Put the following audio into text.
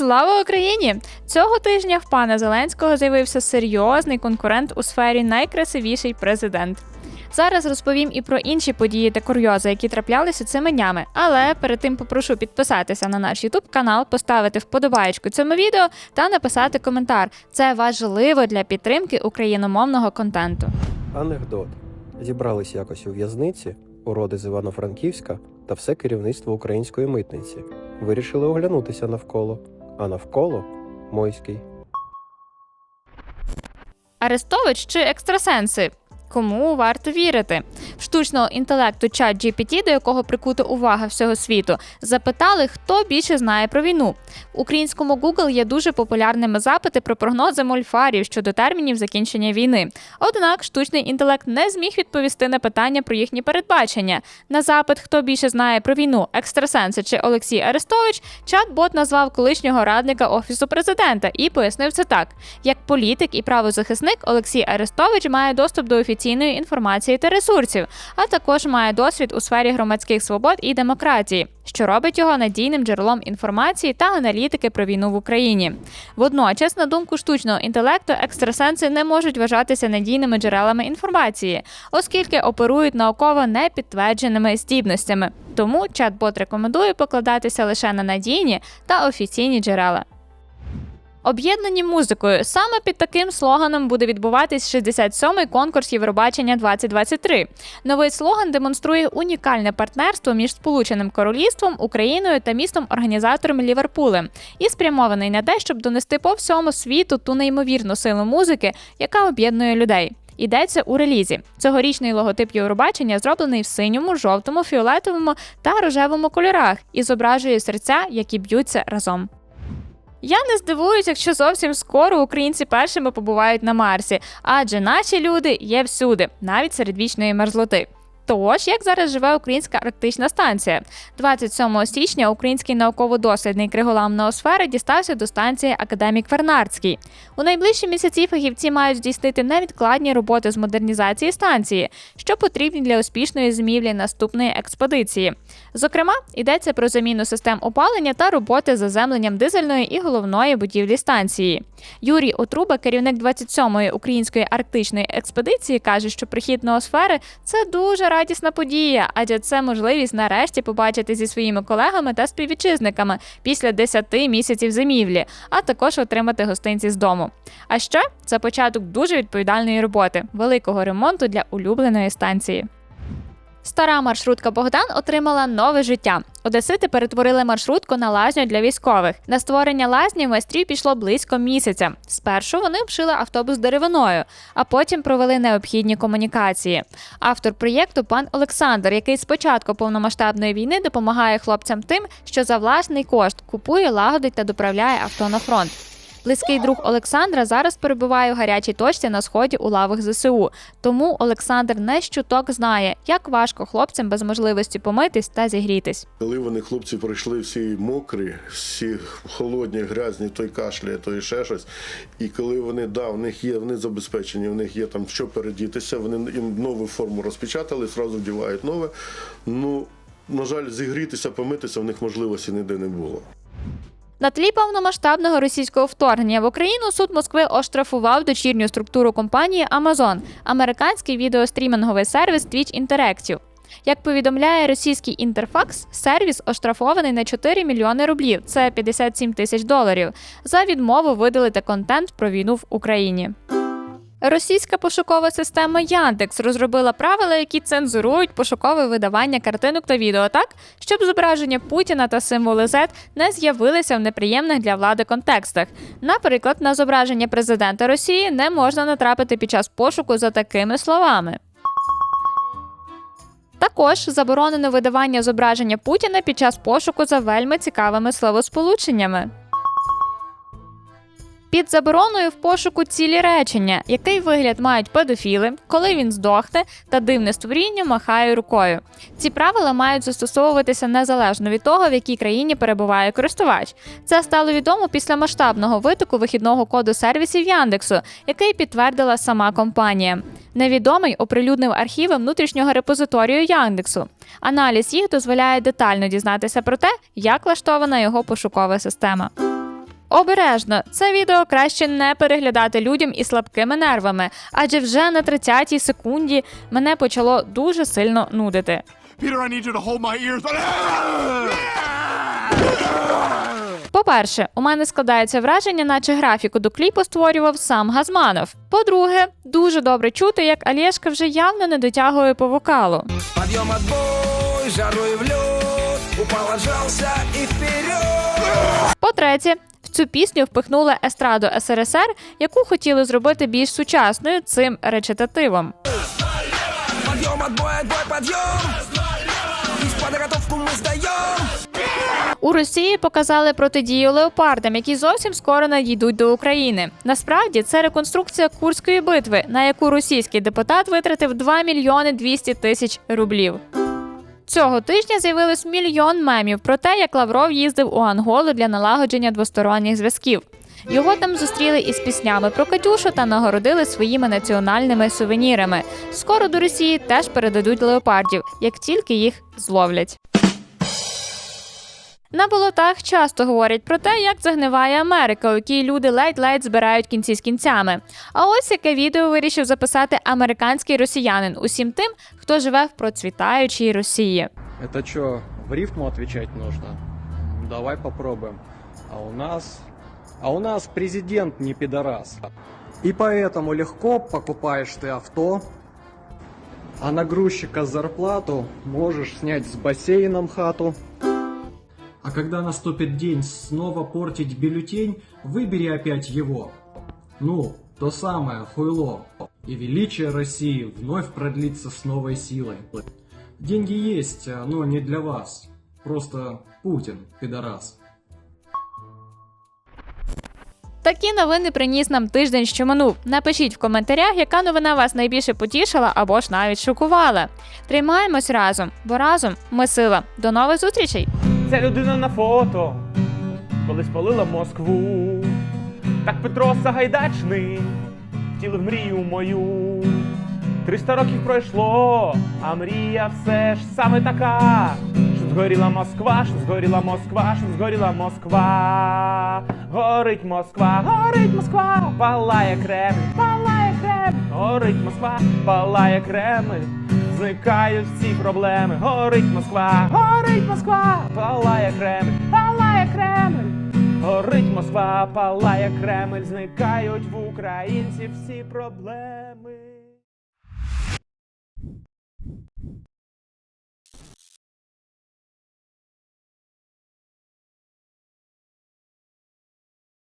Слава Україні! Цього тижня в пана Зеленського з'явився серйозний конкурент у сфері найкрасивіший президент. Зараз розповім і про інші події та курйози, які траплялися цими днями. Але перед тим попрошу підписатися на наш YouTube канал, поставити вподобаєчку цьому відео та написати коментар. Це важливо для підтримки україномовного контенту. Анекдот. Зібрались якось у в'язниці, уроди з Івано-Франківська та все керівництво української митниці. Вирішили оглянутися навколо, а навколо Мойський. Арестович чи екстрасенси? Кому варто вірити? В штучного інтелекту чат GPT, до якого прикута увага всього світу, запитали, хто більше знає про війну. В українському Google є дуже популярними запити про прогнози мольфарів щодо термінів закінчення війни. Однак штучний інтелект не зміг відповісти на питання про їхні передбачення. На запит, хто більше знає про війну, екстрасенси чи Олексій Арестович, чат-бот назвав колишнього радника офісу президента і пояснив це так: як політик і правозахисник Олексій Арестович має доступ до офіційної інформації та ресурсів, а також має досвід у сфері громадських свобод і демократії, що робить його надійним джерелом інформації та аналітики про війну в Україні. Водночас, на думку штучного інтелекту, екстрасенси не можуть вважатися надійними джерелами інформації, оскільки оперують науково непідтвердженими здібностями. Тому чат-бот рекомендує покладатися лише на надійні та офіційні джерела. Об'єднані музикою саме під таким слоганом буде відбуватись 67-й конкурс Євробачення 2023. Новий слоган демонструє унікальне партнерство між Сполученим Королівством, Україною та містом організатором Ліверпулем і спрямований на те, щоб донести по всьому світу ту неймовірну силу музики, яка об'єднує людей. Йдеться у релізі. Цьогорічний логотип Євробачення зроблений в синьому, жовтому, фіолетовому та рожевому кольорах і зображує серця, які б'ються разом. Я не здивуюсь, якщо зовсім скоро українці першими побувають на Марсі, адже наші люди є всюди, навіть серед вічної мерзлоти. Тож, як зараз живе українська арктична станція, 27 січня український науково-дослідний криголам ноосфери дістався до станції Академік Вернардський. У найближчі місяці фахівці мають здійснити невідкладні роботи з модернізації станції, що потрібні для успішної зимівлі наступної експедиції. Зокрема, йдеться про заміну систем опалення та роботи з заземленням дизельної і головної будівлі станції. Юрій Отруба, керівник 27-ї української арктичної експедиції, каже, що прихід ноосфери це дуже радісна подія, адже це можливість нарешті побачити зі своїми колегами та співвітчизниками після 10 місяців зимівлі, а також отримати гостинці з дому. А ще це початок дуже відповідальної роботи, великого ремонту для улюбленої станції. Стара маршрутка Богдан отримала нове життя. Одесити перетворили маршрутку на лазню для військових. На створення лазні майстрів пішло близько місяця. Спершу вони обшили автобус деревиною, а потім провели необхідні комунікації. Автор проєкту пан Олександр, який з початку повномасштабної війни допомагає хлопцям тим, що за власний кошт купує, лагодить та доправляє авто на фронт. Близький друг Олександра зараз перебуває у гарячій точці на сході у лавах ЗСУ. Тому Олександр не щуток знає, як важко хлопцям без можливості помитись та зігрітись. Коли вони хлопці прийшли всі мокрі, всі холодні, грязні, той кашляє, той ще щось. І коли вони да, в них є, вони забезпечені, в них є там що передітися, вони їм нову форму розпечатали, зразу вдівають нове. Ну, на жаль, зігрітися, помитися в них можливості ніде не було. На тлі повномасштабного російського вторгнення в Україну суд Москви оштрафував дочірню структуру компанії Amazon, американський відеострімінговий сервіс Twitch Interactive. Як повідомляє російський інтерфакс, сервіс оштрафований на 4 мільйони рублів, це 57 тисяч доларів, за відмову видалити контент про війну в Україні. Російська пошукова система Яндекс розробила правила, які цензурують пошукове видавання картинок та відео так, щоб зображення Путіна та символи Z не з'явилися в неприємних для влади контекстах. Наприклад, на зображення президента Росії не можна натрапити під час пошуку за такими словами. Також заборонено видавання зображення Путіна під час пошуку за вельми цікавими словосполученнями. Під забороною в пошуку цілі речення, який вигляд мають педофіли, коли він здохне, та дивне створіння махає рукою. Ці правила мають застосовуватися незалежно від того, в якій країні перебуває користувач. Це стало відомо після масштабного витоку вихідного коду сервісів Яндексу, який підтвердила сама компанія. Невідомий оприлюднив архіви внутрішнього репозиторію Яндексу. Аналіз їх дозволяє детально дізнатися про те, як влаштована його пошукова система. Обережно, це відео краще не переглядати людям із слабкими нервами, адже вже на 30-й секунді мене почало дуже сильно нудити. Peter, I need you to hold my ears. По-перше, у мене складається враження, наче графіку до кліпу створював сам Газманов. По-друге, дуже добре чути, як Олєшка вже явно не дотягує по вокалу. Подъем, отбой, жару и в лед Упал, отжался и вперед По-третє, в цю пісню впихнули естраду СРСР, яку хотіли зробити більш сучасною цим речитативом. Подъем, отбой, отбой, подъем Из подготовку мы сдаем У Росії показали протидію леопардам, які зовсім скоро надійдуть до України. Насправді це реконструкція Курської битви, на яку російський депутат витратив 2 мільйони 200 тисяч рублів. Цього тижня з'явилось мільйон мемів про те, як Лавров їздив у Анголу для налагодження двосторонніх зв'язків. Його там зустріли із піснями про Катюшу та нагородили своїми національними сувенірами. Скоро до Росії теж передадуть леопардів, як тільки їх зловлять. На болотах часто говорять про те, як загниває Америка, у якій люди ледь-ледь збирають кінці з кінцями. А ось яке відео вирішив записати американський росіянин усім тим, хто живе в процвітаючій Росії. Это что, в рифму отвечать нужно? Давай попробуем. А у нас... А у нас президент не пидорас. И поэтому легко покупаешь ты авто, а на грузчика зарплату можешь снять с бассейном хату. А когда наступит день снова портить бюллетень, выбери опять его. Ну, то самое хуйло. И величие России вновь продлится с новой силой. Деньги есть, но не для вас. Просто Путин, пидорас. Такі новини приніс нам тиждень, що минув. Напишіть в коментарях, яка новина вас найбільше потішила або ж навіть шокувала. Тримаємось разом, бо разом ми сила. До нових зустрічей! Ця людина на фото колись палила Москву. Так Петро Сагайдачний втілив мрію мою. Триста років пройшло, а мрія все ж саме така. Що згоріла Москва, що згоріла Москва, що згоріла Москва. Горить Москва, горить Москва, палає Кремль, палає Кремль, горить Москва, палає Кремль. Зникають всі проблеми, горить Москва, горить Москва, палає Кремль, палає Кремль, горить Москва, палає Кремль, зникають в українців всі проблеми.